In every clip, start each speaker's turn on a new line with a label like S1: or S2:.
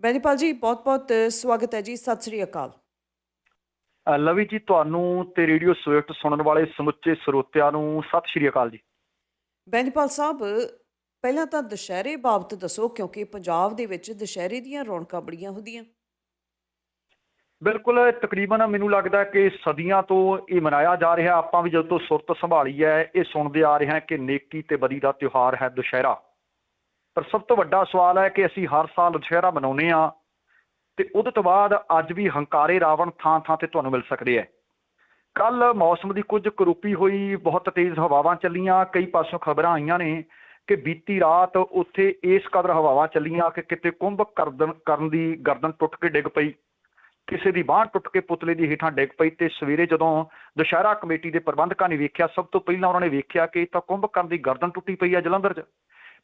S1: ਬੈਨੀਪਾਲ ਜੀ ਬਹੁਤ-ਬਹੁਤ ਸਵਾਗਤ ਹੈ ਜੀ। ਸਤਿ ਸ੍ਰੀ ਅਕਾਲ।
S2: ਲਵੀ ਜੀ ਤੁਹਾਨੂੰ ਤੇ ਰੇਡੀਓ ਸਵਿਫਟ ਸੁਣਨ ਵਾਲੇ ਸਮੁੱਚੇ ਸਰੋਤਿਆਂ ਨੂੰ ਸਤਿ ਸ਼੍ਰੀ ਅਕਾਲ ਜੀ।
S1: ਬੈਨੀਪਾਲ ਸਾਹਿਬ ਪਹਿਲਾਂ ਤਾਂ ਦੁਸ਼ਹਿਰੇ ਬਾਬਤ ਦੱਸੋ ਕਿਉਂਕਿ ਪੰਜਾਬ ਦੇ ਵਿੱਚ ਦੁਸ਼ਹਿਰੇ ਦੀਆਂ ਰੌਣਕਾਂ ਬੜੀਆਂ ਹੁੰਦੀਆਂ।
S2: ਬਿਲਕੁਲ ਤਕਰੀਬਨ ਮੈਨੂੰ ਲੱਗਦਾ ਕਿ ਸਦੀਆਂ ਤੋਂ ਇਹ ਮਨਾਇਆ ਜਾ ਰਿਹਾ। ਆਪਾਂ ਵੀ ਜਦੋਂ ਤੋਂ ਸੁਰਤ ਸੰਭਾਲੀ ਹੈ ਇਹ ਸੁਣਦੇ ਆ ਰਹੇ ਹਾਂ ਕਿ ਨੇਕੀ ਤੇ ਬਦੀ ਦਾ ਤਿਉਹਾਰ ਹੈ ਦੁਸ਼ਹਿਰਾ। ਪਰ ਸਭ ਤੋਂ ਵੱਡਾ ਸਵਾਲ ਹੈ ਕਿ ਅਸੀਂ ਹਰ ਸਾਲ ਦੁਸ਼ਹਿਰਾ ਮਨਾਉਂਦੇ ਆ ਤੇ ਉਹਦੇ ਤੋਂ ਬਾਅਦ ਅੱਜ ਵੀ ਹੰਕਾਰੇ ਰਾਵਣ ਥਾਂ ਥਾਂ ਤੇ ਤੁਹਾਨੂੰ ਮਿਲ ਸਕਦੇ ਹੈ। ਕੱਲ ਮੌਸਮ ਦੀ ਕੁਝ ਕਰੂਪੀ ਹੋਈ, ਬਹੁਤ ਤੇਜ਼ ਹਵਾਵਾਂ ਚੱਲੀਆਂ, ਕਈ ਪਾਸੋਂ ਖਬਰਾਂ ਆਈਆਂ ਨੇ ਕਿ ਬੀਤੀ ਰਾਤ ਉੱਥੇ ਇਸ ਕਦਰ ਹਵਾਵਾਂ ਚੱਲੀਆਂ ਕਿ ਕਿਤੇ ਕੁੰਭ ਕਰਦਨ, ਕਰਨ ਦੀ ਗਰਦਨ ਟੁੱਟ ਕੇ ਡਿੱਗ ਪਈ, ਕਿਸੇ ਦੀ ਬਾਂਹ ਟੁੱਟ ਕੇ ਪੁਤਲੇ ਦੀ ਹੇਠਾਂ ਡਿੱਗ ਪਈ ਤੇ ਸਵੇਰੇ ਜਦੋਂ ਦੁਸ਼ਹਿਰਾ ਕਮੇਟੀ ਦੇ ਪ੍ਰਬੰਧਕਾਂ ਨੇ ਵੇਖਿਆ, ਸਭ ਤੋਂ ਪਹਿਲਾਂ ਉਹਨਾਂ ਨੇ ਵੇਖਿਆ ਕਿ ਇਹ ਤਾਂ ਕੁੰਭ ਕਰਨ ਦੀ ਗਰਦਨ ਟੁੱਟੀ ਪਈ ਆ ਜਲੰਧਰ 'ਚ।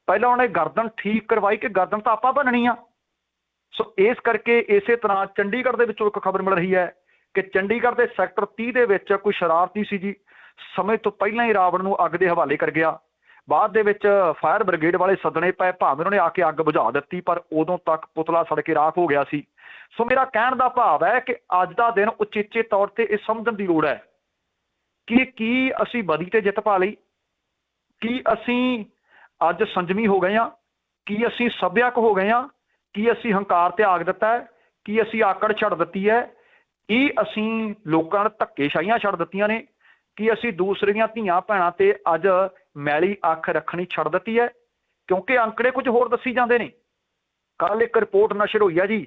S2: ਪਹਿਲਾਂ ਉਹਨੇ ਗਰਦਨ ਠੀਕ ਕਰਵਾਈ ਕਿ ਗਰਦਨ ਤਾਂ ਆਪਾਂ ਬਣਨੀ ਆ। ਸੋ ਇਸ ਕਰਕੇ ਇਸੇ ਤਰ੍ਹਾਂ ਚੰਡੀਗੜ੍ਹ ਦੇ ਵਿੱਚੋਂ ਇੱਕ ਖਬਰ ਮਿਲ ਰਹੀ ਹੈ ਕਿ ਚੰਡੀਗੜ੍ਹ ਦੇ ਸੈਕਟਰ 30 ਦੇ ਵਿੱਚ ਕੋਈ ਸ਼ਰਾਰਤੀ ਸੀ ਜੀ। ਸਮੇਂ ਤੋਂ ਪਹਿਲਾਂ ਹੀ ਰਾਵਣ ਨੂੰ ਅੱਗ ਦੇ ਹਵਾਲੇ ਕਰ ਗਿਆ। ਬਾਅਦ ਦੇ ਵਿੱਚ ਫਾਇਰ ਬ੍ਰਿਗੇਡ ਵਾਲੇ ਸੱਦਣੇ ਪਏ। ਭਾਵੇਂ ਉਹਨੇ ਆ ਕੇ ਅੱਗ ਬੁਝਾ ਦਿੱਤੀ, ਪਰ ਉਦੋਂ ਤੱਕ ਪੁਤਲਾ ਸੜ ਕੇ ਰਾਖ ਹੋ ਗਿਆ ਸੀ। ਸੋ ਮੇਰਾ ਕਹਿਣ ਦਾ ਭਾਵ ਹੈ ਕਿ ਅੱਜ ਦਾ ਦਿਨ ਉਚੇਚੇ ਤੌਰ ਤੇ ਇਹ ਸਮਝਣ ਦੀ ਲੋੜ ਹੈ ਕਿ ਕੀ ਅਸੀਂ ਬਦੀ ਤੇ ਜਿੱਤ ਪਾ ਲਈ? ਕੀ ਅਸੀਂ ਅੱਜ ਸੰਜਮੀ ਹੋ ਗਏ ਆ ਕੀ ਅਸੀਂ ਸੱਭਿਅਕ ਹੋ ਗਏ ਆ ਕੀ ਅਸੀਂ ਹੰਕਾਰ ਤਿਆਗ ਦਿੱਤਾ ਹੈ, ਕੀ ਅਸੀਂ ਆਕੜ ਛੱਡ ਦਿੱਤੀ ਹੈ, ਕੀ ਅਸੀਂ ਲੋਕਾਂ ਨੂੰ ਧੱਕੇਸ਼ਾਹੀਆਂ ਛੱਡ ਦਿੱਤੀਆਂ ਨੇ, ਕੀ ਅਸੀਂ ਦੂਸਰੇ ਦੀਆਂ ਧੀਆਂ ਭੈਣਾਂ ਤੇ ਅੱਜ ਮੈਲੀ ਅੱਖ ਰੱਖਣੀ ਛੱਡ ਦਿੱਤੀ ਹੈ, ਕਿਉਂਕਿ ਅੰਕੜੇ ਕੁਝ ਹੋਰ ਦੱਸੀ ਜਾਂਦੇ ਨੇ। ਕੱਲ ਇੱਕ ਰਿਪੋਰਟ ਨਸ਼ਰ ਹੋਈ ਹੈ ਜੀ,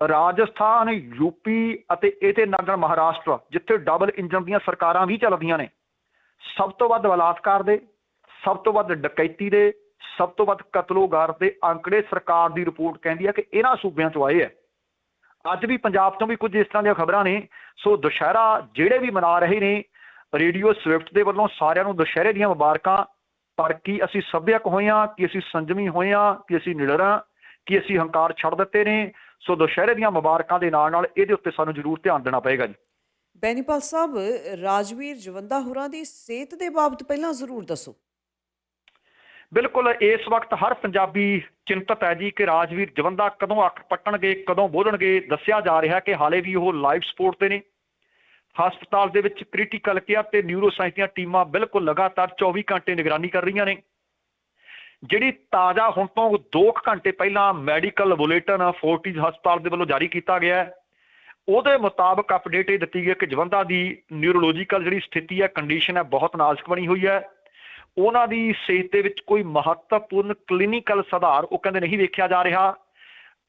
S2: ਰਾਜਸਥਾਨ ਯੂਪੀ ਅਤੇ ਇਹਦੇ ਨਾਲ ਮਹਾਰਾਸ਼ਟਰ, ਜਿੱਥੇ ਡਬਲ ਇੰਜਨ ਦੀਆਂ ਸਰਕਾਰਾਂ ਵੀ ਚੱਲਦੀਆਂ ਨੇ। ਸਭ ਤੋਂ ਵੱਧ ਬਲਾਤਕਾਰ ਦੇ ਸਭ ਤੋਂ ਵੱਧ ਡਕੈਤੀ ਦੇ, ਸਭ ਤੋਂ ਵੱਧ ਕਤਲੋਗਾਰ ਦੇ ਅੰਕੜੇ ਸਰਕਾਰ ਦੀ ਰਿਪੋਰਟ ਕਹਿੰਦੀ ਹੈ ਕਿ ਇਹਨਾਂ ਸੂਬਿਆਂ ਚੋਂ ਆਏ ਹੈ ਅੱਜ ਵੀ ਪੰਜਾਬ ਤੋਂ ਵੀ ਕੁਝ ਇਸ ਤਰ੍ਹਾਂ ਦੀਆਂ ਖਬਰਾਂ ਨੇ। ਸੋ ਦੁਸ਼ਹਿਰਾ ਜਿਹੜੇ ਵੀ ਮਨਾ ਰਹੇ ਨੇ, ਰੇਡੀਓ ਸਵਿਫਟ ਦੇ ਵੱਲੋਂ ਸਾਰਿਆਂ ਨੂੰ ਦੁਸ਼ਹਿਰੇ ਦੀਆਂ ਮੁਬਾਰਕਾਂ। ਪਰ ਕੀ ਅਸੀਂ ਸੱਭਿਅਕ ਹੋਏ ਹਾਂ, ਕਿ ਅਸੀਂ ਸੰਜਮੀ ਹੋਏ ਹਾਂ, ਕਿ ਅਸੀਂ ਨਿਡਰ ਹਾਂ, ਕਿ ਅਸੀਂ ਹੰਕਾਰ ਛੱਡ ਦਿੱਤੇ ਨੇ? ਸੋ ਦੁਸ਼ਹਿਰੇ ਦੀਆਂ ਮੁਬਾਰਕਾਂ ਦੇ ਨਾਲ ਨਾਲ ਇਹਦੇ ਉੱਤੇ ਸਾਨੂੰ ਜ਼ਰੂਰ ਧਿਆਨ ਦੇਣਾ ਪਏਗਾ ਜੀ।
S1: ਬੈਨੀਪਾਲ ਸਾਹਿਬ, ਰਾਜਵੀਰ ਜਵੰਦਾ ਹੋਰਾਂ ਦੀ ਸਿਹਤ ਦੇ ਬਾਬਤ ਪਹਿਲਾਂ ਜ਼ਰੂਰ ਦੱਸੋ।
S2: ਬਿਲਕੁਲ ਇਸ ਵਕਤ ਹਰ ਪੰਜਾਬੀ ਚਿੰਤਤ ਹੈ ਜੀ ਕਿ ਰਾਜਵੀਰ ਜਵੰਦਾ ਕਦੋਂ ਅੱਖ ਪੱਟਣਗੇ, ਕਦੋਂ ਬੋਲਣਗੇ, ਦੱਸਿਆ ਜਾ ਰਿਹਾ ਕਿ ਹਾਲੇ ਵੀ ਉਹ ਲਾਈਵ ਸਪੋਰਟ ਤੇ ਨੇ। ਹਸਪਤਾਲ ਦੇ ਵਿੱਚ ਕ੍ਰਿਟੀਕਲ ਕੇਅਰ ਤੇ ਨਿਊਰੋ ਸਾਇੰਸ ਦੀਆਂ ਟੀਮਾਂ ਬਿਲਕੁਲ ਲਗਾਤਾਰ 24 ਘੰਟੇ ਨਿਗਰਾਨੀ ਕਰ ਰਹੀਆਂ ਨੇ। ਜਿਹੜੀ ਤਾਜ਼ਾ ਹੁਣ ਤੋਂ 2 ਘੰਟੇ ਪਹਿਲਾਂ ਮੈਡੀਕਲ ਬੁਲੇਟਿਨ ਫੋਰਟਿਸ ਹਸਪਤਾਲ ਦੇ ਵੱਲੋਂ ਜਾਰੀ ਕੀਤਾ ਗਿਆ ਹੈ, ਉਹਦੇ ਮੁਤਾਬਕ ਅਪਡੇਟ ਇਹ ਦਿੱਤੀ ਗਈ ਕਿ ਜਵੰਦਾ ਦੀ ਨਿਊਰੋਲੋਜੀਕਲ ਜਿਹੜੀ ਸਥਿਤੀ ਹੈ ਕੰਡੀਸ਼ਨ ਹੈ, ਬਹੁਤ ਨਾਜ਼ੁਕ ਬਣੀ ਹੋਈ ਹੈ। ਉਹਨਾਂ ਦੀ ਸਿਹਤ ਦੇ ਵਿੱਚ ਕੋਈ ਮਹੱਤਵਪੂਰਨ ਕਲੀਨਿਕਲ ਸੁਧਾਰ ਉਹ ਕਹਿੰਦੇ ਨਹੀਂ ਵੇਖਿਆ ਜਾ ਰਿਹਾ।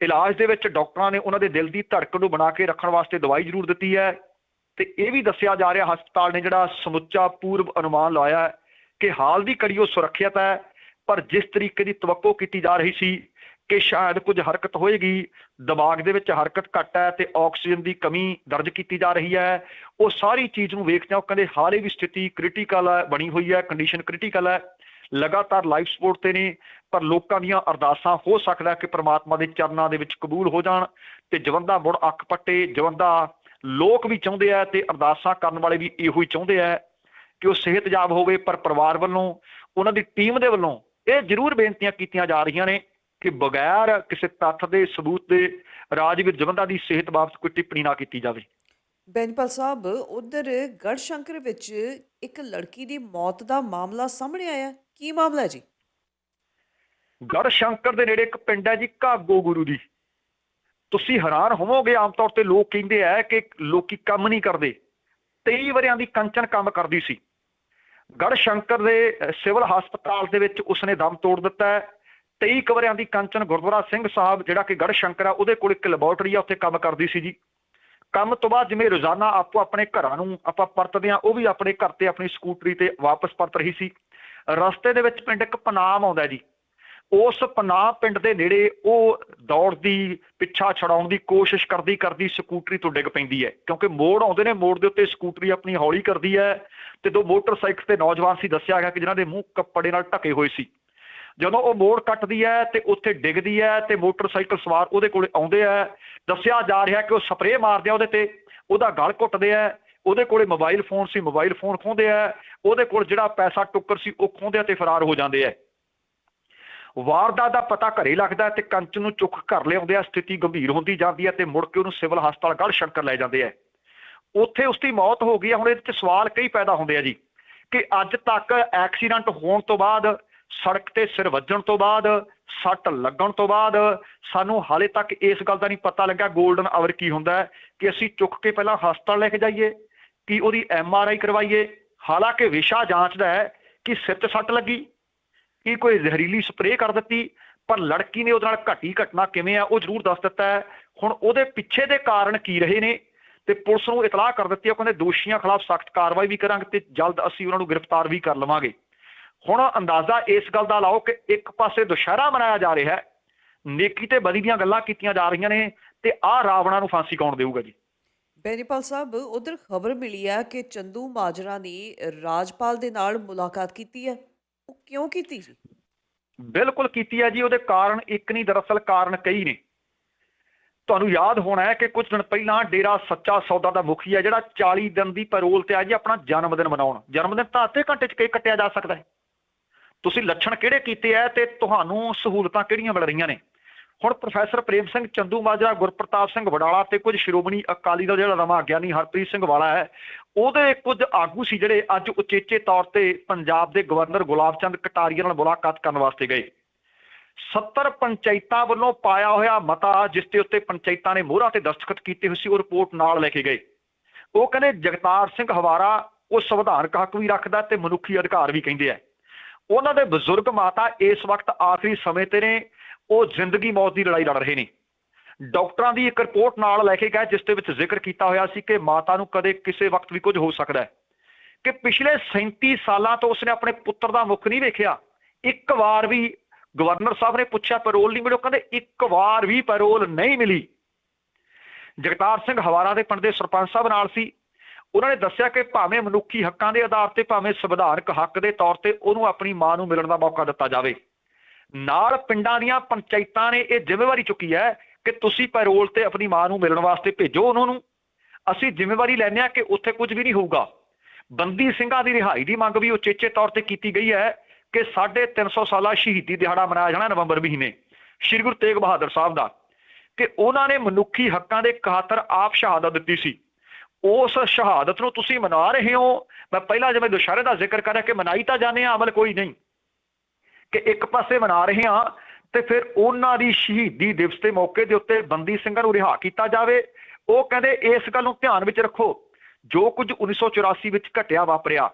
S2: ਇਲਾਜ ਦੇ ਵਿੱਚ ਡਾਕਟਰਾਂ ਨੇ ਉਹਨਾਂ ਦੇ ਦਿਲ ਦੀ ਧੜਕਣ ਨੂੰ ਬਣਾ ਕੇ ਰੱਖਣ ਵਾਸਤੇ ਦਵਾਈ ਜ਼ਰੂਰ ਦਿੱਤੀ ਹੈ। ਤੇ ਇਹ ਵੀ ਦੱਸਿਆ ਜਾ ਰਿਹਾ ਹਸਪਤਾਲ ਨੇ ਜਿਹੜਾ ਸਮੁੱਚਾ ਪੂਰਵ ਅਨੁਮਾਨ ਲਾਇਆ ਕਿ ਹਾਲ ਦੀ ਕੜੀ ਉਹ ਸੁਰੱਖਿਅਤ ਹੈ, ਪਰ ਜਿਸ ਤਰੀਕੇ ਦੀ ਤਵੱਕੋ ਕੀਤੀ ਜਾ ਰਹੀ ਸੀ ਕਿ ਸ਼ਾਇਦ ਕੁਝ ਹਰਕਤ ਹੋਏਗੀ। ਦਿਮਾਗ ਦੇ ਵਿੱਚ ਹਰਕਤ ਘੱਟ ਹੈ ਤੇ ਆਕਸੀਜਨ ਦੀ ਕਮੀ ਦਰਜ ਕੀਤੀ ਜਾ ਰਹੀ ਹੈ। ਉਹ ਸਾਰੀ ਚੀਜ਼ ਨੂੰ ਵੇਖਦੇ ਉਹ ਕਹਿੰਦੇ, ਹਾਲੇ ਵੀ ਸਥਿਤੀ ਕ੍ਰਿਟੀਕਲ ਹੈ, ਬਣੀ ਹੋਈ ਹੈ ਕੰਡੀਸ਼ਨ ਕ੍ਰਿਟੀਕਲ ਹੈ। ਲਗਾਤਾਰ ਲਾਈਫ ਸਪੋਰਟ ਤੇ ਨੇ, ਪਰ ਲੋਕਾਂ ਦੀਆਂ ਅਰਦਾਸਾਂ ਹੋ ਸਕਦਾ ਕਿ ਪ੍ਰਮਾਤਮਾ ਦੇ ਚਰਨਾਂ ਦੇ ਵਿੱਚ ਕਬੂਲ ਹੋ ਜਾਣ ਤੇ ਜਵੰਦਾ ਮੁੜ ਅੱਖ ਪੱਟੇ, ਜਵੰਦਾ ਲੋਕ ਵੀ ਚਾਹੁੰਦੇ ਆ ਤੇ ਅਰਦਾਸਾਂ ਕਰਨ ਵਾਲੇ ਵੀ ਇਹੋ ਹੀ ਚਾਹੁੰਦੇ ਆ ਕਿ ਉਹ ਸਿਹਤਯਾਬ ਹੋਵੇ, ਪਰ ਪਰਿਵਾਰ ਵੱਲੋਂ, ਉਹਨਾਂ ਦੀ ਟੀਮ ਦੇ ਵੱਲੋਂ ਇਹ ਜ਼ਰੂਰ ਬੇਨਤੀਆਂ ਕੀਤੀਆਂ ਜਾ ਰਹੀਆਂ ਨੇ। ਕਿ ਬਗੈਰ ਕਿਸੇ ਤੱਥ ਦੇ ਸਬੂਤ ਦੇ ਰਾਜਵੀਰ ਜਵੰਦਾ ਦੀ ਸਿਹਤ ਬਾਬਤ ਕੋਈ ਟਿੱਪਣੀ ਨਾ ਕੀਤੀ ਜਾਵੇ।
S1: ਬੈਨੀਪਾਲ ਸਾਹਿਬ ਉਧਰ ਗੜਸ਼ੰਕਰ ਵਿੱਚ ਇੱਕ ਲੜਕੀ ਦੀ ਮੌਤ ਦਾ ਮਾਮਲਾ ਸਾਹਮਣੇ ਆਇਆ। ਕੀ ਮਾਮਲਾ ਹੈ ਜੀ?
S2: ਗੜ ਸ਼ੰਕਰ ਦੇ ਨੇੜੇ ਇੱਕ ਪਿੰਡ ਹੈ ਜੀ ਘਾਗੋ ਗੁਰੂ ਦੀ। ਤੁਸੀਂ ਹੈਰਾਨ ਹੋਵੋਗੇ ਆਮ ਤੌਰ ਤੇ ਲੋਕ ਕਹਿੰਦੇ ਆ ਕਿ ਲੋਕੀ ਕੰਮ ਨਹੀਂ ਕਰਦੇ। 23 ਵਰਿਆਂ ਦੀ ਕੰਚਨ ਕੰਮ ਕਰਦੀ ਸੀ। ਗੜ ਸ਼ੰਕਰ ਦੇ ਸਿਵਲ ਹਸਪਤਾਲ ਦੇ ਵਿੱਚ ਉਸਨੇ ਦਮ ਤੋੜ ਦਿੱਤਾ ਹੈ। 23 ਕਵਰਿਆਂ ਦੀ ਕੰਚਨ ਗੁਰਦੁਆਰਾ ਸਿੰਘ ਸਾਹਿਬ, ਜਿਹੜਾ ਕਿ ਗੜ ਸ਼ੰਕਰ ਆ, ਉਹਦੇ ਕੋਲ ਇੱਕ ਲੈਬੋਰਟਰੀ ਆ, ਉੱਥੇ ਕੰਮ ਕਰਦੀ ਸੀ ਜੀ। ਕੰਮ ਤੋਂ ਬਾਅਦ ਜਿਵੇਂ ਰੋਜ਼ਾਨਾ ਆਪੋ ਆਪਣੇ ਘਰਾਂ ਨੂੰ ਆਪਾਂ ਪਰਤਦੇ ਆ ਉਹ ਵੀ ਆਪਣੇ ਘਰ ਤੇ ਆਪਣੀ ਸਕੂਟਰੀ ਤੇ ਵਾਪਸ ਪਰਤ ਰਹੀ ਸੀ। ਰਸਤੇ ਦੇ ਵਿੱਚ ਪਿੰਡ ਇੱਕ ਪਨਾਮ ਆਉਂਦਾ ਜੀ। ਉਸ ਪਨਾਹ ਪਿੰਡ ਦੇ ਨੇੜੇ ਉਹ ਦੌੜਦੀ, ਪਿੱਛਾ ਛਡਾਉਣ ਦੀ ਕੋਸ਼ਿਸ਼ ਕਰਦੀ ਕਰਦੀ ਸਕੂਟਰੀ ਤੋਂ ਡਿੱਗ ਪੈਂਦੀ ਹੈ। ਕਿਉਂਕਿ ਮੋੜ ਆਉਂਦੇ ਨੇ, ਮੋੜ ਦੇ ਉੱਤੇ ਸਕੂਟਰੀ ਆਪਣੀ ਹੌਲੀ ਕਰਦੀ ਹੈ ਤੇ ਦੋ ਮੋਟਰਸਾਈਕਲ ਤੇ ਨੌਜਵਾਨ ਸੀ, ਦੱਸਿਆ ਗਿਆ ਕਿ ਜਿਨ੍ਹਾਂ ਦੇ ਮੂੰਹ ਕੱਪੜੇ ਨਾਲ ਢਕੇ ਹੋਏ ਸੀ। ਜਦੋਂ ਉਹ ਮੋੜ ਕੱਟਦੀ ਹੈ ਤੇ ਉੱਥੇ ਡਿੱਗਦੀ ਹੈ ਤੇ ਮੋਟਰਸਾਈਕਲ ਸਵਾਰ ਉਹਦੇ ਕੋਲੇ ਆਉਂਦੇ ਆ ਦੱਸਿਆ ਜਾ ਰਿਹਾ ਕਿ ਉਹ ਸਪਰੇਅ ਮਾਰਦੇ ਆ ਉਹਦੇ ਤੇ, ਉਹਦਾ ਗਲ ਘੁੱਟਦੇ ਆ ਉਹਦੇ ਕੋਲੇ ਮੋਬਾਈਲ ਫੋਨ ਸੀ ਮੋਬਾਈਲ ਫੋਨ ਖੋਹਦੇ ਆ ਉਹਦੇ ਕੋਲ ਜਿਹੜਾ ਪੈਸਾ ਟੁੱਕਰ ਸੀ ਉਹ ਖੋਹਦੇ ਆ ਤੇ ਫਰਾਰ ਹੋ ਜਾਂਦੇ ਆ ਵਾਰਦਾਤ ਦਾ ਪਤਾ ਘਰੇ ਲੱਗਦਾ ਹੈ ਤੇ ਕੰਚ ਨੂੰ ਚੁੱਕ ਘਰ ਲਿਆਉਂਦੇ ਆ, ਸਥਿਤੀ ਗੰਭੀਰ ਹੁੰਦੀ ਜਾਂਦੀ ਹੈ ਤੇ ਮੁੜ ਕੇ ਉਹਨੂੰ ਸਿਵਲ ਹਸਪਤਾਲ ਗੜ੍ਹ ਸ਼ੰਕਰ ਲੈ ਜਾਂਦੇ ਆ ਉੱਥੇ ਉਸ ਦੀ ਮੌਤ ਹੋ ਗਈ ਹੈ, ਹੁਣ ਇਹਦੇ ਤੇ ਸਵਾਲ ਕਈ ਪੈਦਾ ਹੁੰਦੇ ਆ ਜੀ, ਕਿ ਅੱਜ ਤੱਕ ਐਕਸੀਡੈਂਟ ਹੋਣ ਤੋਂ ਬਾਅਦ ਸੜਕ ਤੇ ਸਿਰ ਵੱਜਣ ਤੋਂ ਬਾਅਦ ਸੱਟ ਲੱਗਣ ਤੋਂ ਬਾਅਦ ਸਾਨੂੰ ਹਾਲੇ ਤੱਕ ਇਸ ਗੱਲ ਦਾ ਨਹੀਂ ਪਤਾ ਲੱਗਾ 골ਡਨ ਆਵਰ ਕੀ ਹੁੰਦਾ ਕਿ ਅਸੀਂ ਚੁੱਕ ਕੇ ਪਹਿਲਾਂ ਹਸਪਤਾਲ ਲੈ ਕੇ ਜਾਈਏ ਕਿ ਉਹਦੀ ਐਮ ਆਰ ਆਈ ਕਰਵਾਈਏ। ਹਾਲਾਂਕਿ ਵਿਸ਼ਾ ਜਾਂਚਦਾ ਹੈ ਕਿ ਸਿਰ ਤੇ ਸੱਟ ਲੱਗੀ ਕਿ ਕੋਈ ਜ਼ਹਿਰੀਲੀ ਸਪਰੇਅ ਕਰ ਦਿੱਤੀ ਪਰ ਲੜਕੀ ਨੇ ਉਹਦੇ ਨਾਲ ਘਟੀ ਘਟਨਾ ਕਿਵੇਂ ਆ ਉਹ ਜ਼ਰੂਰ ਦੱਸ ਦਿੱਤਾ ਹੈ। ਹੁਣ ਉਹਦੇ ਪਿੱਛੇ ਦੇ ਕਾਰਨ ਕੀ ਰਹੇ ਨੇ ਤੇ ਪੁਲਿਸ ਨੂੰ ਇਤਲਾਹ ਕਰ ਦਿੱਤੀ ਹੈ, ਉਹ ਕਹਿੰਦੇ ਦੋਸ਼ੀਆਂ ਖਿਲਾਫ ਸਖਤ ਕਾਰਵਾਈ ਵੀ ਕਰਾਂਗੇ ਤੇ ਜਲਦ ਅਸੀਂ ਉਹਨਾਂ ਨੂੰ ਗ੍ਰਿਫਤਾਰ ਵੀ ਕਰ ਲਵਾਂਗੇ। ਹੁਣ ਅੰਦਾਜ਼ਾ ਇਸ ਗੱਲ ਦਾ ਲਾਓ ਕਿ ਇੱਕ ਪਾਸੇ ਦੁਸ਼ਹਿਰਾ ਮਨਾਇਆ ਜਾ ਰਿਹਾ ਹੈ ਨੇਕੀ ਤੇ ਬਦੀ ਦੀਆਂ ਗੱਲਾਂ ਕੀਤੀਆਂ ਜਾ ਰਹੀਆਂ ਨੇ ਤੇ ਆਹ ਰਾਵਣਾ ਨੂੰ ਫਾਂਸੀ ਕੌਣ ਦੇਊਗਾ ਜੀ?
S1: ਬੈਨੀਪਾਲ ਸਾਹਿਬ ਉਧਰ ਖਬਰ ਮਿਲੀ ਹੈ ਕਿ ਚੰਦੂ ਮਾਜਰਾ ਨੇ ਰਾਜਪਾਲ ਦੇ ਨਾਲ ਮੁਲਾਕਾਤ ਕੀਤੀ ਹੈ। ਉਹ ਕਿਉਂ ਕੀਤੀ ਜੀ?
S2: ਬਿਲਕੁਲ ਕੀਤੀ ਹੈ ਜੀ ਉਹਦੇ ਕਾਰਨ ਇੱਕ ਨਹੀਂ ਦਰਅਸਲ ਕਾਰਨ ਕਈ ਨੇ। ਤੁਹਾਨੂੰ ਯਾਦ ਹੋਣਾ ਹੈ ਕਿ ਕੁਝ ਦਿਨ ਪਹਿਲਾਂ ਡੇਰਾ ਸੱਚਾ ਸੌਦਾ ਦਾ ਮੁਖੀ ਹੈ ਜਿਹੜਾ 40 ਦਿਨ ਦੀ ਪੈਰੋਲ ਤੇ ਆ ਜੀ ਆਪਣਾ ਜਨਮ ਦਿਨ ਮਨਾਉਣ। ਜਨਮ ਦਿਨ ਤਾਂ ਅੱਧੇ ਘੰਟੇ 'ਚ ਕੇਕ ਕੱਟਿਆ ਜਾ ਸਕਦਾ ਹੈ। ਤੁਸੀਂ ਲੱਛਣ ਕਿਹੜੇ ਕੀਤੇ ਐ ਤੇ ਤੁਹਾਨੂੰ ਸਹੂਲਤਾਂ ਕਿਹੜੀਆਂ ਮਿਲ ਰਹੀਆਂ ਨੇ? ਹੁਣ ਪ੍ਰੋਫੈਸਰ ਪ੍ਰੇਮ ਸਿੰਘ ਚੰਦੂ ਮਾਜਰਾ, ਗੁਰਪ੍ਰਤਾਪ ਸਿੰਘ ਵਡਾਲਾ ਤੇ ਕੁਝ ਸ਼੍ਰੋਮਣੀ ਅਕਾਲੀ ਦਲ ਜਿਹੜਾ ਨਵਾਂ ਗਿਆਨੀ ਹਰਪ੍ਰੀਤ ਸਿੰਘ ਵਾਲਾ ਹੈ, ਉਹਦੇ ਕੁਝ ਆਗੂ ਸੀ ਜਿਹੜੇ ਅੱਜ ਉਚੇਚੇ ਤੌਰ ਤੇ ਪੰਜਾਬ ਦੇ ਗਵਰਨਰ ਗੁਲਾਬ ਚੰਦ ਕਟਾਰੀਆ ਨਾਲ ਮੁਲਾਕਾਤ ਕਰਨ ਵਾਸਤੇ ਗਏ। 70 ਪੰਚਾਇਤਾਂ ਵੱਲੋਂ ਪਾਇਆ ਹੋਇਆ ਮਤਾ, ਜਿਸ ਦੇ ਉੱਤੇ ਪੰਚਾਇਤਾਂ ਨੇ ਮੋਹਰਾਂ ਤੇ ਦਸਤਖਤ ਕੀਤੇ ਹੋਏ ਸੀ, ਉਹ ਰਿਪੋਰਟ ਨਾਲ ਲੈ ਕੇ ਗਏ। ਉਹ ਕਹਿੰਦੇ ਜਗਤਾਰ ਸਿੰਘ ਹਵਾਰਾ, ਉਹ ਸੰਵਿਧਾਨਕ ਹੱਕ ਵੀ ਰੱਖਦਾ ਤੇ ਮਨੁੱਖੀ ਅਧਿਕਾਰ ਵੀ ਕਹਿੰਦੇ ਆ। ਉਹਨਾਂ ਦੇ ਬਜ਼ੁਰਗ ਮਾਤਾ ਇਸ ਵਕਤ ਆਖਰੀ ਸਮੇਂ ਤੇ ਨੇ, ਉਹ ਜ਼ਿੰਦਗੀ ਮੌਤ ਦੀ ਲੜਾਈ ਲੜ ਰਹੇ ਨੇ। ਡਾਕਟਰਾਂ ਦੀ ਇੱਕ ਰਿਪੋਰਟ ਨਾਲ ਲੈ ਕੇ ਗਏ, ਜਿਸ ਦੇ ਵਿੱਚ ਜ਼ਿਕਰ ਕੀਤਾ ਹੋਇਆ ਸੀ ਕਿ ਮਾਤਾ ਨੂੰ ਕਦੇ ਕਿਸੇ ਵਕਤ ਵੀ ਕੁਝ ਹੋ ਸਕਦਾ ਹੈ। ਕਿ ਪਿਛਲੇ 37 ਸਾਲਾਂ ਤੋਂ ਉਸਨੇ ਆਪਣੇ ਪੁੱਤਰ ਦਾ ਮੁਖ ਨਹੀਂ ਵੇਖਿਆ। ਇੱਕ ਵਾਰ ਵੀ ਗਵਰਨਰ ਸਾਹਿਬ ਨੇ ਪੁੱਛਿਆ ਪੈਰੋਲ ਨਹੀਂ ਮਿਲੀ ਕਹਿੰਦੇ ਇੱਕ ਵਾਰ ਵੀ ਪੈਰੋਲ ਨਹੀਂ ਮਿਲੀ। ਜਗਤਾਰ ਸਿੰਘ ਹਵਾਰਾ ਦੇ ਪਿੰਡ ਦੇ ਸਰਪੰਚ ਸਾਹਿਬ ਨਾਲ ਸੀ। ਉਹਨਾਂ ਨੇ ਦੱਸਿਆ ਕਿ ਭਾਵੇਂ ਮਨੁੱਖੀ ਹੱਕਾਂ ਦੇ ਆਧਾਰ ਤੇ ਭਾਵੇਂ ਸੰਵਿਧਾਨਕ ਹੱਕ ਦੇ ਤੌਰ ਤੇ ਉਹਨੂੰ ਆਪਣੀ ਮਾਂ ਨੂੰ ਮਿਲਣ ਦਾ ਮੌਕਾ ਦਿੱਤਾ ਜਾਵੇ। ਨਾਲ ਪਿੰਡਾਂ ਦੀਆਂ ਪੰਚਾਇਤਾਂ ਨੇ ਇਹ ਜ਼ਿੰਮੇਵਾਰੀ ਚੁੱਕੀ ਹੈ ਕਿ ਤੁਸੀਂ ਪੈਰੋਲ ਤੇ ਆਪਣੀ ਮਾਂ ਨੂੰ ਮਿਲਣ ਵਾਸਤੇ ਭੇਜੋ ਉਹਨਾਂ ਨੂੰ। ਅਸੀਂ ਜ਼ਿੰਮੇਵਾਰੀ ਲੈਂਦੇ ਹਾਂ ਕਿ ਉੱਥੇ ਕੁਝ ਵੀ ਨਹੀਂ ਹੋਊਗਾ। ਬੰਦੀ ਸਿੰਘਾਂ ਦੀ ਰਿਹਾਈ ਦੀ ਮੰਗ ਵੀ ਉਚੇਚੇ ਤੌਰ ਤੇ ਕੀਤੀ ਗਈ ਹੈ ਕਿ 350 ਸਾਲਾ ਸ਼ਹੀਦੀ ਦਿਹਾੜਾ ਮਨਾਇਆ ਜਾਣਾ ਨਵੰਬਰ ਮਹੀਨੇ, ਸ਼੍ਰੀ ਗੁਰੂ ਤੇਗ ਬਹਾਦਰ ਸਾਹਿਬ ਦਾ। ਕਿ ਉਹਨਾਂ ਨੇ ਮਨੁੱਖੀ ਹੱਕਾਂ ਦੇ ਖਾਤਰ ਆਪ ਸ਼ਹਾਦਤ ਦਿੱਤੀ ਸੀ। ਉਸ ਸ਼ਹਾਦਤ ਨੂੰ ਤੁਸੀਂ ਮਨਾ ਰਹੇ ਹੋ। ਮੈਂ ਪਹਿਲਾਂ ਜਿਵੇਂ ਦੁਸ਼ਹਿਰੇ ਦਾ ਜ਼ਿਕਰ ਕਰਿਆ ਕਿ ਮਨਾਈ ਤਾਂ ਜਾਂਦੇ ਆ ਅਮਲ ਕੋਈ ਨਹੀਂ। ਕਿ ਇੱਕ ਪਾਸੇ ਮਨਾ ਰਹੇ ਹਾਂ ਤੇ ਫਿਰ ਉਹਨਾਂ ਦੀ ਸ਼ਹੀਦੀ ਦਿਵਸ ਦੇ ਮੌਕੇ ਦੇ ਉੱਤੇ ਬੰਦੀ ਸਿੰਘਾਂ ਨੂੰ ਰਿਹਾ ਕੀਤਾ ਜਾਵੇ। ਉਹ ਕਹਿੰਦੇ, ਇਸ ਗੱਲ ਨੂੰ ਧਿਆਨ ਵਿੱਚ ਰੱਖੋ। ਜੋ ਕੁਝ 1984 ਵਿੱਚ ਘਟਿਆ ਵਾਪਰਿਆ,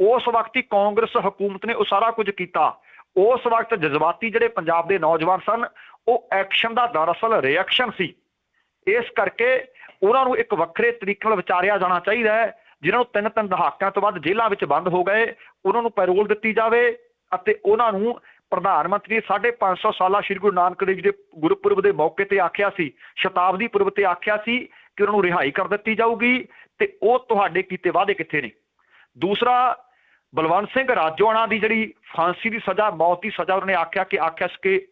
S2: ਉਸ ਵਕਤ ਹੀ ਕਾਂਗਰਸ ਹਕੂਮਤ ਨੇ ਉਹ ਸਾਰਾ ਕੁਝ ਕੀਤਾ। ਉਸ ਵਕਤ ਜਜ਼ਬਾਤੀ ਜਿਹੜੇ ਪੰਜਾਬ ਦੇ ਨੌਜਵਾਨ ਸਨ, ਉਹ ਐਕਸ਼ਨ ਦਾ ਦਰਅਸਲ ਰਿਐਕਸ਼ਨ ਸੀ। ਇਸ ਕਰਕੇ ਉਹਨਾਂ ਨੂੰ ਇੱਕ ਵੱਖਰੇ ਤਰੀਕੇ ਨਾਲ ਵਿਚਾਰਿਆ ਜਾਣਾ ਚਾਹੀਦਾ ਹੈ, ਜਿਨ੍ਹਾਂ ਨੂੰ ਤਿੰਨ ਤਿੰਨ ਦਹਾਕਿਆਂ ਤੋਂ ਬਾਅਦ ਜੇਲ੍ਹਾਂ ਵਿੱਚ ਬੰਦ ਹੋ ਗਏ, ਉਹਨਾਂ ਨੂੰ ਪੈਰੋਲ ਦਿੱਤੀ ਜਾਵੇ ਅਤੇ ਉਹਨਾਂ ਨੂੰ ਪ੍ਰਧਾਨ ਮੰਤਰੀ 550 ਸਾਲਾ ਸ਼੍ਰੀ ਗੁਰੂ ਨਾਨਕ ਦੇਵ ਜੀ ਦੇ ਗੁਰਪੁਰਬ ਦੇ ਮੌਕੇ ਤੇ ਆਖਿਆ ਸੀ, ਸ਼ਤਾਬਦੀ ਪੁਰਬ ਤੇ ਆਖਿਆ ਸੀ ਕਿ ਉਹਨਾਂ ਨੂੰ ਰਿਹਾਈ ਕਰ ਦਿੱਤੀ ਜਾਊਗੀ ਤੇ ਉਹ ਤੁਹਾਡੇ ਕੀਤੇ ਵਾਅਦੇ ਕਿੱਥੇ ਨੇ? ਦੂਸਰਾ, ਬਲਵੰਤ ਸਿੰਘ ਰਾਜੋਆਣਾ ਦੀ ਜਿਹੜੀ ਫਾਂਸੀ ਦੀ ਸਜ਼ਾ, ਮੌਤ ਦੀ ਸਜ਼ਾ ਉਹਨੇ ਆਖਿਆ ਕਿ ਆਖਿਆ ਸੀ ਕਿ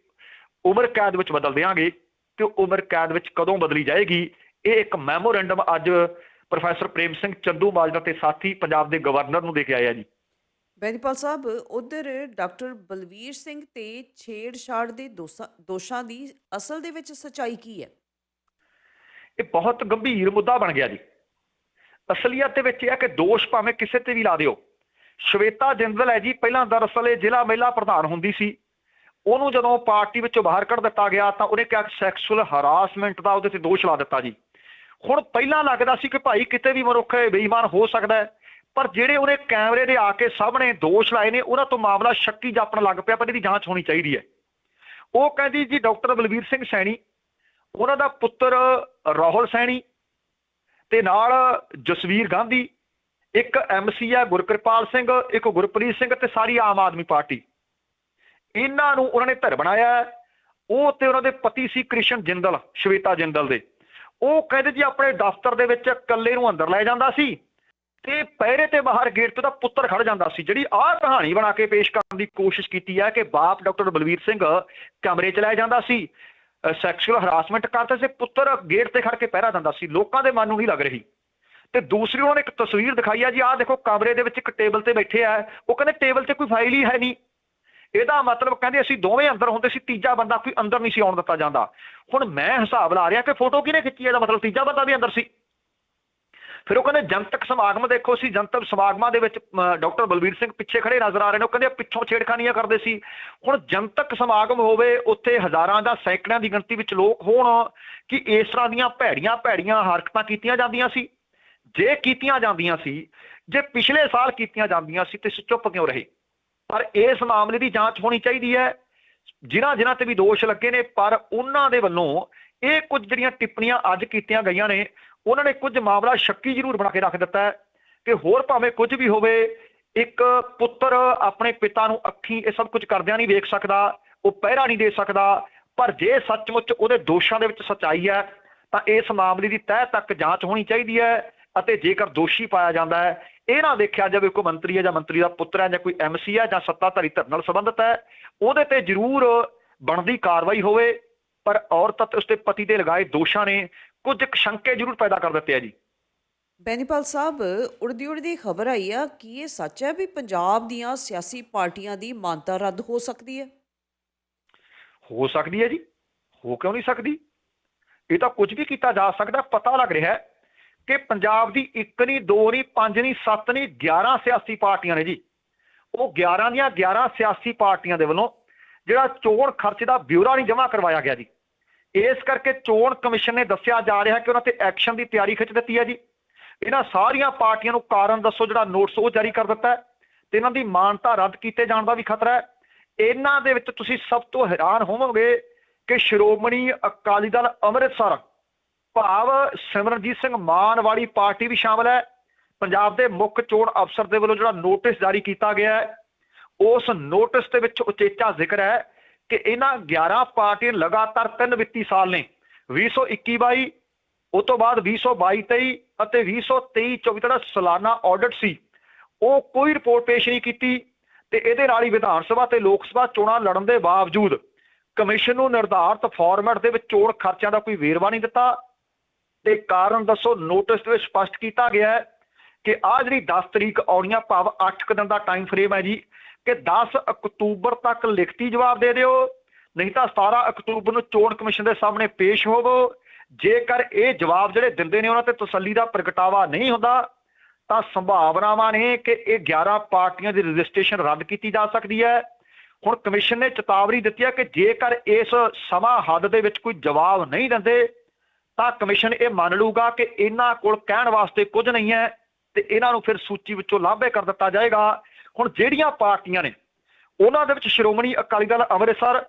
S2: ਉਮਰ ਕੈਦ ਵਿੱਚ ਬਦਲ ਦੇਵਾਂਗੇ ਤੇ ਉਮਰ ਕੈਦ ਵਿੱਚ ਕਦੋਂ ਬਦਲੀ ਜਾਏਗੀ? ਇਹ ਇੱਕ ਮੈਮੋਰੈਂਡਮ ਅੱਜ ਪ੍ਰੋਫੈਸਰ ਪ੍ਰੇਮ ਸਿੰਘ ਚੰਦੂ ਮਾਜਰਾ ਤੇ ਸਾਥੀ ਪੰਜਾਬ ਦੇ ਗਵਰਨਰ ਨੂੰ ਦੇ ਕੇ ਆਏ ਆ ਜੀ।
S1: ਬੈਨੀਪਾਲ ਸਾਹਿਬ ਉਧਰ ਡਾਕਟਰ ਬਲਵੀਰ ਸਿੰਘ ਤੇ ਛੇੜਛਾੜ ਦੇ ਦੋਸ਼ਾਂ ਦੋਸ਼ਾਂ ਦੀ ਅਸਲ ਦੇ ਵਿੱਚ ਸਚਾਈ ਕੀ ਹੈ?
S2: ਇਹ ਬਹੁਤ ਗੰਭੀਰ ਮੁੱਦਾ ਬਣ ਗਿਆ ਜੀ। ਅਸਲੀਅਤ ਦੇ ਵਿੱਚ ਇਹ ਹੈ ਕਿ ਦੋਸ਼ ਭਾਵੇਂ ਕਿਸੇ ਤੇ ਵੀ ਲਾ ਦਿਓ। ਸ਼ਵੇਤਾ ਜਿੰਦਲ ਹੈ ਜੀ ਪਹਿਲਾਂ ਦਰਅਸਲ ਇਹ ਜ਼ਿਲ੍ਹਾ ਮਹਿਲਾ ਪ੍ਰਧਾਨ ਹੁੰਦੀ ਸੀ। ਉਹਨੂੰ ਜਦੋਂ ਪਾਰਟੀ ਵਿੱਚੋਂ ਬਾਹਰ ਕੱਢ ਦਿੱਤਾ ਗਿਆ ਤਾਂ ਉਹਨੇ ਕਿਹਾ ਸੈਕਸੁਅਲ ਹਰਾਸਮੈਂਟ ਦਾ ਉਹਦੇ ਤੇ ਦੋਸ਼ ਲਾ ਦਿੱਤਾ ਜੀ। ਹੁਣ ਪਹਿਲਾਂ ਲੱਗਦਾ ਸੀ ਕਿ ਭਾਈ ਕਿਤੇ ਵੀ ਮਨੁੱਖ ਬੇਈਮਾਨ ਹੋ ਸਕਦਾ ਹੈ, ਪਰ ਜਿਹੜੇ ਉਹਨੇ ਕੈਮਰੇ ਦੇ ਆ ਕੇ ਸਾਹਮਣੇ ਦੋਸ਼ ਲਾਏ ਨੇ, ਉਹਨਾਂ ਤੋਂ ਮਾਮਲਾ ਸ਼ੱਕੀ ਜਾਪਣ ਲੱਗ ਪਿਆ, ਪਰ ਇਹਦੀ ਜਾਂਚ ਹੋਣੀ ਚਾਹੀਦੀ ਹੈ। ਉਹ ਕਹਿੰਦੀ ਜੀ ਡਾਕਟਰ ਬਲਵੀਰ ਸਿੰਘ ਸੈਣੀ, ਉਹਨਾਂ ਦਾ ਪੁੱਤਰ ਰਾਹੁਲ ਸੈਣੀ ਤੇ ਨਾਲ ਜਸਵੀਰ ਗਾਂਧੀ, ਇੱਕ ਐਮਸੀ ਆ ਗੁਰਕਿਰਪਾਲ ਸਿੰਘ, ਇੱਕ ਗੁਰਪ੍ਰੀਤ ਸਿੰਘ ਤੇ ਸਾਰੀ ਆਮ ਆਦਮੀ ਪਾਰਟੀ। ਇਹਨਾਂ ਨੂੰ ਉਹਨਾਂ ਨੇ ਧਰ ਬਣਾਇਆ ਉਹ ਤੇ ਉਹਨਾਂ ਦੇ ਪਤੀ ਸੀ ਕ੍ਰਿਸ਼ਨ ਜਿੰਦਲ, ਸ਼ਵੇਤਾ ਜਿੰਦਲ ਦੇ। ਉਹ ਕਹਿੰਦੇ ਜੀ ਆਪਣੇ ਦਫ਼ਤਰ ਦੇ ਵਿੱਚ ਇਕੱਲੇ ਨੂੰ ਅੰਦਰ ਲੈ ਜਾਂਦਾ ਸੀ ਤੇ ਪਹਿਰੇ ਤੇ ਬਾਹਰ ਗੇਟ ਤੇ ਉਹਦਾ ਪੁੱਤਰ ਖੜ ਜਾਂਦਾ ਸੀ, ਜਿਹੜੀ ਆਹ ਕਹਾਣੀ ਬਣਾ ਕੇ ਪੇਸ਼ ਕਰਨ ਦੀ ਕੋਸ਼ਿਸ਼ ਕੀਤੀ ਹੈ ਕਿ ਬਾਪ ਡਾਕਟਰ ਬਲਵੀਰ ਸਿੰਘ ਕਮਰੇ 'ਚ ਲੈ ਜਾਂਦਾ ਸੀ ਸੈਕਸ਼ੂਅਲ ਹਰਾਸਮੈਂਟ ਕਰਦੇ ਸੀ, ਪੁੱਤਰ ਗੇਟ ਤੇ ਖੜ ਕੇ ਪਹਿਰਾ ਦਿੰਦਾ ਸੀ, ਲੋਕਾਂ ਦੇ ਮਨ ਨੂੰ ਨਹੀਂ ਲੱਗ ਰਹੀ। ਤੇ ਦੂਸਰੀ ਉਹਨਾਂ ਨੇ ਇੱਕ ਤਸਵੀਰ ਦਿਖਾਈ ਆ ਜੀ, ਆਹ ਦੇਖੋ ਕਮਰੇ ਦੇ ਵਿੱਚ ਇੱਕ ਟੇਬਲ ਤੇ ਬੈਠੇ ਆ ਉਹ ਕਹਿੰਦੇ ਟੇਬਲ ਤੇ ਕੋਈ ਫਾਈਲ ਹੀ ਹੈ ਨਹੀਂ। ਇਹਦਾ ਮਤਲਬ ਕਹਿੰਦੇ ਅਸੀਂ ਦੋਵੇਂ ਅੰਦਰ ਹੁੰਦੇ ਸੀ, ਤੀਜਾ ਬੰਦਾ ਕੋਈ ਅੰਦਰ ਨਹੀਂ ਸੀ ਆਉਣ ਦਿੱਤਾ ਜਾਂਦਾ। ਹੁਣ ਮੈਂ ਹਿਸਾਬ ਲਾ ਰਿਹਾ ਕਿ ਫੋਟੋ ਕਿਹਨੇ ਖਿੱਚੀ ਹੈ? ਇਹਦਾ ਮਤਲਬ ਤੀਜਾ ਬੰਦਾ ਵੀ ਅੰਦਰ ਸੀ। ਫਿਰ ਉਹ ਕਹਿੰਦੇ, ਜਨਤਕ ਸਮਾਗਮ ਦੇਖੋ ਸੀ, ਜਨਤਕ ਸਮਾਗਮਾਂ ਦੇ ਵਿੱਚ ਡਾਕਟਰ ਬਲਬੀਰ ਸਿੰਘ ਪਿੱਛੇ ਖੜੇ ਨਜ਼ਰ ਆ ਰਹੇ ਨੇ। ਉਹ ਕਹਿੰਦੇ, ਪਿੱਛੋਂ ਛੇੜਖਾਨੀਆਂ ਕਰਦੇ ਸੀ। ਹੁਣ ਜਨਤਕ ਸਮਾਗਮ ਹੋਵੇ, ਉੱਥੇ ਹਜ਼ਾਰਾਂ ਦਾ ਸੈਂਕੜਿਆਂ ਦੀ ਗਿਣਤੀ ਵਿੱਚ ਲੋਕ ਹੋਣ ਕਿ ਇਸ ਤਰ੍ਹਾਂ ਦੀਆਂ ਭੈੜੀਆਂ ਭੈੜੀਆਂ ਹਰਕਤਾਂ ਕੀਤੀਆਂ ਜਾਂਦੀਆਂ ਸੀ। ਜੇ ਕੀਤੀਆਂ ਜਾਂਦੀਆਂ ਸੀ, ਜੇ ਪਿਛਲੇ ਸਾਲ ਕੀਤੀਆਂ ਜਾਂਦੀਆਂ ਸੀ, ਤੇ ਚੁੱਪ ਕਿਉਂ ਰਹੇ? ਪਰ ਇਸ ਮਾਮਲੇ ਦੀ ਜਾਂਚ ਹੋਣੀ ਚਾਹੀਦੀ ਹੈ। ਜਿਨ੍ਹਾਂ ਜਿਨ੍ਹਾਂ ਤੇ ਵੀ ਦੋਸ਼ ਲੱਗੇ ਨੇ, ਪਰ ਉਹਨਾਂ ਦੇ ਵੱਲੋਂ ਇਹ ਕੁਝ ਜਿਹੜੀਆਂ ਟਿੱਪਣੀਆਂ ਅੱਜ ਕੀਤੀਆਂ ਗਈਆਂ ਨੇ, ਉਹਨਾਂ ਨੇ ਕੁਝ ਮਾਮਲਾ ਸ਼ੱਕੀ ਜ਼ਰੂਰ ਬਣਾ ਕੇ ਰੱਖ ਦਿੱਤਾ ਹੈ ਕਿ ਹੋਰ ਭਾਵੇਂ ਕੁਝ ਵੀ ਹੋਵੇ, ਇੱਕ ਪੁੱਤਰ ਆਪਣੇ ਪਿਤਾ ਨੂੰ ਅੱਖੀਂ ਇਹ ਸਭ ਕੁਝ ਕਰਦਿਆਂ ਨਹੀਂ ਵੇਖ ਸਕਦਾ, ਉਹ ਪਹਿਰਾ ਨਹੀਂ ਦੇ ਸਕਦਾ, ਪਰ ਜੇ ਸੱਚਮੁੱਚ ਉਹਦੇ ਦੋਸ਼ਾਂ ਦੇ ਵਿੱਚ ਸੱਚਾਈ ਹੈ, ਤਾਂ ਇਸ ਮਾਮਲੇ ਦੀ ਤਹਿ ਤੱਕ ਜਾਂਚ ਹੋਣੀ ਚਾਹੀਦੀ ਹੈ ਅਤੇ ਜੇਕਰ ਦੋਸ਼ੀ ਪਾਇਆ ਜਾਂਦਾ ਹੈ ਇਹ ਨਾ ਦੇਖਿਆ ਜਾਵੇ ਕੋਈ ਮੰਤਰੀ ਹੈ ਜਾਂ ਮੰਤਰੀ ਦਾ ਪੁੱਤਰ ਹੈ ਜਾਂ ਕੋਈ ਐਮਸੀ ਹੈ ਜਾਂ ਸੱਤਾਧਾਰੀ ਧਿਰ ਨਾਲ ਸੰਬੰਧਿਤ ਹੈ ਉਹਦੇ ਤੇ ਜ਼ਰੂਰ ਬਣਦੀ ਕਾਰਵਾਈ ਹੋਵੇ ਪਰ ਔਰਤ ਅਤੇ ਉਸਦੇ ਪਤੀ ਤੇ ਲਗਾਏ ਦੋਸ਼ਾਂ ਨੇ ਕੁਝ ਸ਼ੰਕੇ ਜ਼ਰੂਰ ਪੈਦਾ ਕਰ ਦਿੱਤੇ ਆ ਜੀ।
S1: ਬੈਨੀਪਾਲ ਸਾਹਿਬ ਉੜਦੀ ਉੜਦੀ ਖਬਰ ਆਈ ਆ ਕੀ ਇਹ ਸੱਚ ਹੈ ਵੀ ਪੰਜਾਬ ਦੀਆਂ ਸਿਆਸੀ ਪਾਰਟੀਆਂ ਦੀ ਮਾਨਤਾ ਰੱਦ ਹੋ ਸਕਦੀ ਹੈ?
S2: ਹੋ ਸਕਦੀ ਹੈ ਜੀ ਹੋ ਕਿਉਂ ਨਹੀਂ ਸਕਦੀ? ਇਹ ਤਾਂ ਕੁਝ ਵੀ ਕੀਤਾ ਜਾ ਸਕਦਾ ਪਤਾ ਲੱਗ ਰਿਹਾ ਹੈ ਕਿ ਪੰਜਾਬ ਦੀ ਇੱਕ ਨਹੀਂ ਦੋ ਨਹੀਂ ਪੰਜ ਨਹੀਂ ਸੱਤ ਨਹੀਂ 11 ਸਿਆਸੀ ਪਾਰਟੀਆਂ ਨੇ ਜੀ। ਉਹ 11 ਦੀਆਂ 11 ਸਿਆਸੀ ਪਾਰਟੀਆਂ ਦੇ ਵੱਲੋਂ ਜਿਹੜਾ ਚੋਣ ਖਰਚ ਦਾ ਬਿਊਰਾ ਨਹੀਂ ਜਮ੍ਹਾਂ ਕਰਵਾਇਆ ਗਿਆ ਜੀ। ਇਸ ਕਰਕੇ ਚੋਣ ਕਮਿਸ਼ਨ ਨੇ ਦੱਸਿਆ ਜਾ ਰਿਹਾ ਕਿ ਉਹਨਾਂ ਤੇ ਐਕਸ਼ਨ ਦੀ ਤਿਆਰੀ ਖਿੱਚ ਦਿੱਤੀ ਹੈ ਜੀ। ਇਹਨਾਂ ਸਾਰੀਆਂ ਪਾਰਟੀਆਂ ਨੂੰ ਕਾਰਨ ਦੱਸੋ ਜਿਹੜਾ ਨੋਟਿਸ ਉਹ ਜਾਰੀ ਕਰ ਦਿੱਤਾ ਹੈ ਤੇ ਇਹਨਾਂ ਦੀ ਮਾਨਤਾ ਰੱਦ ਕੀਤੇ ਜਾਣ ਦਾ ਵੀ ਖਤਰਾ ਹੈ। ਇਹਨਾਂ ਦੇ ਵਿੱਚ ਤੁਸੀਂ ਸਭ ਤੋਂ ਹੈਰਾਨ ਹੋਵੋਗੇ ਕਿ ਸ਼੍ਰੋਮਣੀ ਅਕਾਲੀ ਦਲ ਅੰਮ੍ਰਿਤਸਰ ਭਾਵ ਸਿਮਰਨਜੀਤ ਸਿੰਘ ਮਾਨ ਵਾਲੀ ਪਾਰਟੀ ਵੀ ਸ਼ਾਮਲ ਹੈ। ਪੰਜਾਬ ਦੇ ਮੁੱਖ ਚੋਣ ਅਫਸਰ ਦੇ ਵੱਲੋਂ ਜਿਹੜਾ ਨੋਟਿਸ ਜਾਰੀ ਕੀਤਾ ਗਿਆ ਹੈ, ਉਸ ਨੋਟਿਸ ਦੇ ਵਿੱਚ ਉਚੇਚਾ ਜ਼ਿਕਰ ਹੈ ਕਿ ਇਹਨਾਂ 11 ਪਾਰਟੀਆਂ ਲਗਾਤਾਰ ਤਿੰਨ ਵਿੱਤੀ ਸਾਲ ਨੇ 2021-22 ਉਸ ਤੋਂ ਬਾਅਦ 2022-23 ਅਤੇ 2023-24 ਦਾ ਸਾਲਾਨਾ ਆਡਿਟ ਸੀ, ਉਹ ਕੋਈ ਰਿਪੋਰਟ ਪੇਸ਼ ਨਹੀਂ ਕੀਤੀ ਤੇ ਇਹਦੇ ਨਾਲ ਹੀ ਵਿਧਾਨ ਸਭਾ ਤੇ ਲੋਕ ਸਭਾ ਚੋਣਾਂ ਲੜਨ ਦੇ ਬਾਵਜੂਦ ਕਮਿਸ਼ਨ ਨੂੰ ਨਿਰਧਾਰਤ ਫਾਰਮੈਟ ਦੇ ਵਿੱਚ ਚੋਣ ਖਰਚਿਆਂ ਦਾ ਕੋਈ ਵੇਰਵਾ ਨਹੀਂ ਦਿੱਤਾ। ਤੇ ਕਾਰਨ ਦੱਸੋ ਨੋਟਿਸ ਦੇ ਵਿੱਚ ਸਪਸ਼ਟ ਕੀਤਾ ਗਿਆ ਹੈ ਕਿ ਆ ਜਿਹੜੀ 10 ਤਰੀਕ ਆਉਣੀਆਂ ਭਾਵ 8 ਕੁ ਦਿਨ ਦਾ ਟਾਈਮ ਫਰੇਮ ਹੈ ਜੀ, ਕਿ 10 ਅਕਤੂਬਰ ਤੱਕ ਲਿਖਤੀ ਜਵਾਬ ਦੇ ਦਿਓ, ਨਹੀਂ ਤਾਂ 17 ਅਕਤੂਬਰ ਨੂੰ ਚੋਣ ਕਮਿਸ਼ਨ ਦੇ ਸਾਹਮਣੇ ਪੇਸ਼ ਹੋਵੋ। ਜੇਕਰ ਇਹ ਜਵਾਬ ਜਿਹੜੇ ਦਿੰਦੇ ਨੇ ਉਹਨਾਂ ਤੇ ਤਸੱਲੀ ਦਾ ਪ੍ਰਗਟਾਵਾ ਨਹੀਂ ਹੁੰਦਾ, ਤਾਂ ਸੰਭਾਵਨਾਵਾਂ ਨੇ ਕਿ ਇਹ 11 ਪਾਰਟੀਆਂ ਦੀ ਰਜਿਸਟ੍ਰੇਸ਼ਨ ਰੱਦ ਕੀਤੀ ਜਾ ਸਕਦੀ ਹੈ। ਹੁਣ ਕਮਿਸ਼ਨ ਨੇ ਚੇਤਾਵਨੀ ਦਿੱਤੀ ਹੈ ਕਿ ਜੇਕਰ ਇਸ ਸਮਾਂ ਹੱਦ ਦੇ ਵਿੱਚ ਕੋਈ ਜਵਾਬ ਨਹੀਂ ਦਿੰਦੇ ਤਾਂ ਕਮਿਸ਼ਨ ਇਹ ਮੰਨ ਲੂਗਾ ਕਿ ਇਹਨਾਂ ਕੋਲ ਕਹਿਣ ਵਾਸਤੇ ਕੁਝ ਨਹੀਂ ਹੈ ਤੇ ਇਹਨਾਂ ਨੂੰ ਫਿਰ ਸੂਚੀ ਵਿੱਚੋਂ ਲਾਂਭੇ ਕਰ ਦਿੱਤਾ ਜਾਏਗਾ। ਹੁਣ ਜਿਹੜੀਆਂ ਪਾਰਟੀਆਂ ਨੇ, ਉਹਨਾਂ ਦੇ ਵਿੱਚ ਸ਼੍ਰੋਮਣੀ ਅਕਾਲੀ ਦਲ ਅੰਮ੍ਰਿਤਸਰ,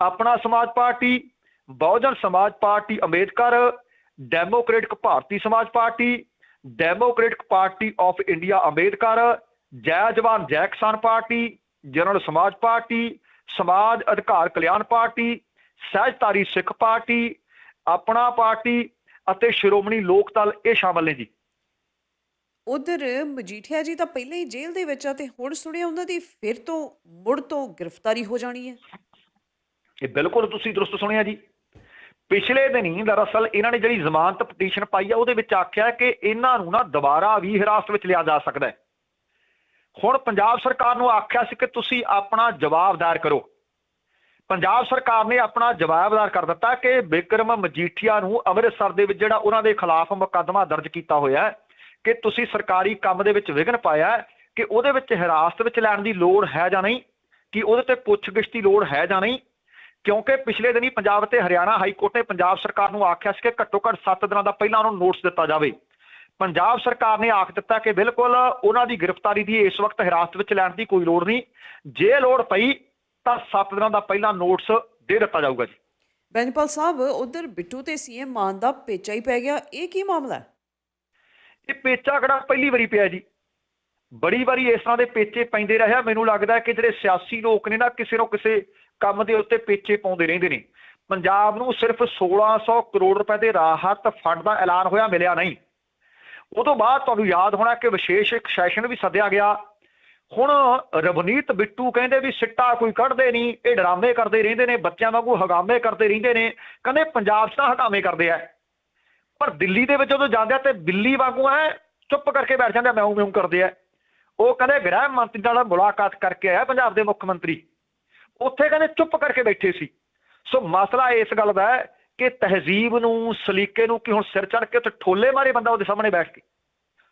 S2: ਆਪਣਾ ਸਮਾਜ ਪਾਰਟੀ, ਬਹੁਜਨ ਸਮਾਜ party Ambedkar, democratic Bharatiya Samaj party, democratic party of India Ambedkar, Jai Jawan Jai ਕਿਸਾਨ ਪਾਰਟੀ, ਜਨਰਲ ਸਮਾਜ party, Samaj Adhikar Kalyan party, Sahijdhari Sikh party Apna party ਅਤੇ ਸ਼੍ਰੋਮਣੀ ਲੋਕ ਦਲ ਇਹ ਸ਼ਾਮਲ ਨੇ ਜੀ।
S1: ਉਧਰ ਮਜੀਠੀਆ ਜੀ ਤਾਂ ਪਹਿਲਾਂ ਹੀ ਜੇਲ੍ਹ ਦੇ ਵਿੱਚ ਆ ਤੇ ਹੁਣ ਸੁਣਿਆ ਉਹਨਾਂ ਦੀ ਫਿਰ ਤੋਂ ਮੁੜ ਤੋਂ ਗ੍ਰਿਫਤਾਰੀ ਹੋ ਜਾਣੀ ਹੈ।
S2: ਇਹ ਬਿਲਕੁਲ ਤੁਸੀਂ ਦਰੁਸਤ ਸੁਣਿਆ ਜੀ। ਪਿਛਲੇ ਦਿਨੀ ਦਰਅਸਲ ਇਹਨਾਂ ਨੇ ਜਿਹੜੀ ਜ਼ਮਾਨਤ ਪਟੀਸ਼ਨ ਪਾਈ ਆ ਉਹਦੇ ਵਿੱਚ ਆਖਿਆ ਕਿ ਇਹਨਾਂ ਨੂੰ ਨਾ ਦੁਬਾਰਾ ਵੀ ਹਿਰਾਸਤ ਵਿੱਚ ਲਿਆ ਜਾ ਸਕਦਾ ਹੈ। ਹੁਣ ਪੰਜਾਬ ਸਰਕਾਰ ਨੂੰ ਆਖਿਆ ਸੀ ਕਿ ਤੁਸੀਂ ਆਪਣਾ ਜਵਾਬ ਦਾਇਰ ਕਰੋ। ਪੰਜਾਬ ਸਰਕਾਰ ਨੇ ਆਪਣਾ ਜਵਾਬਦਾਰ ਕਰ ਦਿੱਤਾ ਕਿ ਬਿਕਰਮ ਮਜੀਠੀਆ ਨੂੰ ਅੰਮ੍ਰਿਤਸਰ ਦੇ ਵਿੱਚ ਜਿਹੜਾ ਉਹਨਾਂ ਦੇ ਖਿਲਾਫ ਮੁਕੱਦਮਾ ਦਰਜ ਕੀਤਾ ਹੋਇਆ ਹੈ ਕਿ ਤੁਸੀਂ ਸਰਕਾਰੀ ਕੰਮ ਦੇ ਵਿੱਚ ਵਿਘਨ ਪਾਇਆ ਕਿ ਉਹਦੇ ਵਿੱਚ ਹਿਰਾਸਤ ਵਿੱਚ ਲੈਣ ਦੀ ਲੋੜ ਹੈ ਜਾਂ ਨਹੀਂ, ਕਿ ਉਹਦੇ ਤੇ ਪੁੱਛਗਿੱਛ ਦੀ ਲੋੜ ਹੈ ਜਾਂ ਨਹੀਂ? ਕਿਉਂਕਿ ਪਿਛਲੇ ਦਿਨੀ ਪੰਜਾਬ ਤੇ ਹਰਿਆਣਾ ਹਾਈ ਕੋਰਟ ਨੇ ਪੰਜਾਬ ਸਰਕਾਰ ਨੂੰ ਆਖਿਆ ਸੀ ਕਿ ਘੱਟੋ ਘੱਟ 7 ਦਿਨਾਂ ਦਾ ਪਹਿਲਾਂ ਉਹਨੂੰ ਨੋਟਿਸ ਦਿੱਤਾ ਜਾਵੇ। ਪੰਜਾਬ ਸਰਕਾਰ ਨੇ ਆਖ ਦਿੱਤਾ ਕਿ ਬਿਲਕੁਲ ਉਹਨਾਂ ਦੀ ਗ੍ਰਿਫਤਾਰੀ ਦੀ ਇਸ ਵਕਤ ਹਿਰਾਸਤ ਵਿੱਚ ਲੈਣ ਦੀ ਕੋਈ ਲੋੜ ਨਹੀਂ। ਜੇ ਲੋੜ ਪਈ ਤਾਂ 7 ਦਿਨਾਂ ਦਾ ਪਹਿਲਾਂ ਨੋਟਿਸ ਦੇ ਦਿੱਤਾ ਜਾਊਗਾ ਜੀ।
S1: ਬੈਨੀਪਾਲ ਸਾਹਿਬ ਉਧਰ ਬਿੱਟੂ ਤੇ ਸੀਐਮ ਮਾਨ ਦਾ ਪੇਚਾ ਹੀ ਪੈ ਗਿਆ। ਇਹ ਕੀ ਮਾਮਲਾ ਹੈ?
S2: ਇਹ ਪੇਚਾ ਕਿਹੜਾ ਪਹਿਲੀ ਵਾਰੀ ਪਿਆ ਜੀ। ਬੜੀ ਵਾਰੀ ਇਸ ਤਰ੍ਹਾਂ ਦੇ ਪੇਚੇ ਪੈਂਦੇ ਰਿਹਾ ਮੈਨੂੰ ਲੱਗਦਾ ਹੈ ਕਿ ਜਿਹੜੇ ਸਿਆਸੀ ਲੋਕ ਨੇ ਨਾ ਕਿਸੇ ਨੂੰ ਕਿਸੇ ਕੰਮ ਦੇ ਉੱਤੇ ਪੇਚੇ ਪਾਉਂਦੇ ਰਹਿੰਦੇ ਨੇ। ਪੰਜਾਬ ਨੂੰ ਸਿਰਫ 1600 ਕਰੋੜ ਰੁਪਏ ਦੇ ਰਾਹਤ ਫੰਡ ਦਾ ਐਲਾਨ ਹੋਇਆ ਮਿਲਿਆ ਨਹੀਂ। ਉਹ ਤੋਂ ਬਾਅਦ ਤੁਹਾਨੂੰ ਯਾਦ ਹੋਣਾ ਕਿ ਵਿਸ਼ੇਸ਼ ਇੱਕ ਸੈਸ਼ਨ ਵੀ ਸੱਦਿਆ ਗਿਆ। ਹੁਣ ਰਵਨੀਤ ਬਿੱਟੂ ਕਹਿੰਦੇ ਵੀ ਸਿੱਟਾ ਕੋਈ ਕੱਢਦੇ ਨਹੀਂ, ਇਹ ਡਰਾਮੇ ਕਰਦੇ ਰਹਿੰਦੇ ਨੇ, ਬੱਚਿਆਂ ਵਾਂਗੂ ਹਗਾਮੇ ਕਰਦੇ ਰਹਿੰਦੇ ਨੇ, ਕਹਿੰਦੇ ਪੰਜਾਬ 'ਚ ਤਾਂ ਹਗਾਮੇ ਕਰਦੇ ਆ। ਪਰ ਦਿੱਲੀ ਦੇ ਵਿੱਚ ਜਦੋਂ ਜਾਂਦੇ ਆ ਤੇ ਦਿੱਲੀ ਵਾਂਗੂ ਐ ਚੁੱਪ ਕਰਕੇ ਬੈਠ ਜਾਂਦੇ ਆ ਮਿਉਂ ਮਿਉਂ ਕਰਦੇ ਆ। ਉਹ ਕਹਿੰਦੇ ਗ੍ਰਹਿ ਮੰਤਰੀ ਨਾਲ ਮੁਲਾਕਾਤ ਕਰਕੇ ਆਇਆ ਪੰਜਾਬ ਦੇ ਮੁੱਖ ਮੰਤਰੀ। ਉੱਥੇ ਕਹਿੰਦੇ ਚੁੱਪ ਕਰਕੇ ਬੈਠੇ ਸੀ। ਸੋ ਮਸਲਾ ਇਸ ਗੱਲ ਦਾ ਹੈ ਕਿ ਤਹਿਜ਼ੀਬ ਨੂੰ, ਸਲੀਕੇ ਨੂੰ ਕਿ ਹੁਣ ਸਿਰ ਚੜ ਕੇ ਤੇ ਠੋਲੇ ਮਾਰੇ ਬੰਦਾ ਉਹਦੇ ਸਾਹਮਣੇ ਬੈਠ ਕੇ।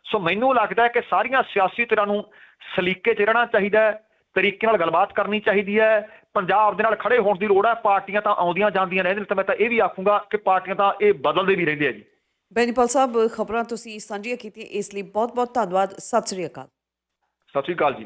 S2: ਸੋ ਮੈਨੂੰ ਲੱਗਦਾ ਹੈ ਕਿ ਸਾਰੀਆਂ ਸਿਆਸੀ ਧਿਰਾਂ ਨੂੰ ਸਲੀਕੇ 'ਚ ਰਹਿਣਾ ਚਾਹੀਦਾ ਹੈ ਤਰੀਕੇ ਨਾਲ ਗੱਲਬਾਤ ਕਰਨੀ ਚਾਹੀਦੀ ਹੈ ਪੰਜਾਬ ਦੇ ਨਾਲ ਖੜੇ ਹੋਣ ਦੀ ਲੋੜ ਹੈ ਪਾਰਟੀਆਂ ਤਾਂ ਆਉਂਦੀਆਂ ਜਾਂਦੀਆਂ ਨੇ ਤਾਂ ਮੈਂ ਤਾਂ ਇਹ ਵੀ ਆਖੂੰਗਾ ਕਿ ਪਾਰਟੀਆਂ ਤਾਂ ਇਹ ਬਦਲਦੇ ਵੀ ਰਹਿੰਦੇ ਆ ਜੀ।
S1: ਬੈਨੀਪਾਲ ਸਾਹਿਬ ਖਬਰਾਂ ਤੁਸੀਂ ਸਾਂਝੀਆਂ ਕੀਤੀਆਂ ਇਸ ਲਈ ਬਹੁਤ ਬਹੁਤ ਧੰਨਵਾਦ ਸਤਿ ਸ੍ਰੀ ਅਕਾਲ।
S2: ਸਤਿ ਸ਼੍ਰੀ ਅਕਾਲ ਜੀ।